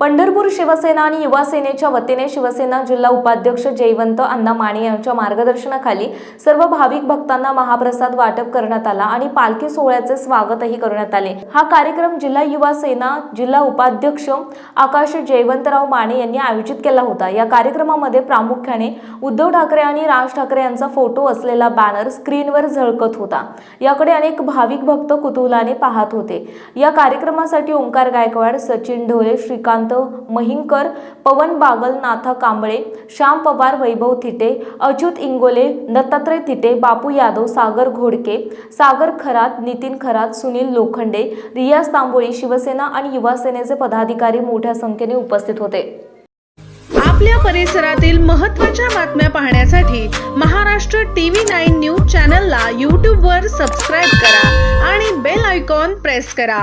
पंढरपूर शिवसेना आणि युवा सेनेच्या वतीने शिवसेना जिल्हा उपाध्यक्ष जयवंत अण्णा माने यांच्या मार्गदर्शनाखाली सर्व भाविक भक्तांना महाप्रसाद वाटप करण्यात आला आणि पालखी सोहळ्याचे स्वागतही करण्यात आले. हा कार्यक्रम जिल्हा युवा सेना जिल्हा उपाध्यक्ष आकाश जयवंतराव माने यांनी आयोजित केला होता. या कार्यक्रमामध्ये प्रामुख्याने उद्धव ठाकरे आणि राज ठाकरे यांचा फोटो असलेला बॅनर स्क्रीनवर झळकत होता. याकडे अनेक भाविक भक्त कुतूहलाने पाहत होते. या कार्यक्रमासाठी ओंकार गायकवाड सचिन ढोले श्रीकांत महिंकर पवन बागल नाथा कांबळे श्याम पवार वैभव थिटे अच्युत इंगोले दत्तात्रय थिटे बापू यादव सागर घोडके सागर खरात नितीन खरात सुनील लोखंडे रियाज तांबोळी शिवसेना आणि युवासेनेचे पदाधिकारी मोठ्या संख्येने उपस्थित होते. आपल्या परिसरातील महत्त्वाच्या बातम्या पाहण्यासाठी महाराष्ट्र टीव्ही नाईन न्यूज चॅनलला यूट्यूबवर सबस्क्राईब करा आणि बेल आयकॉन प्रेस करा.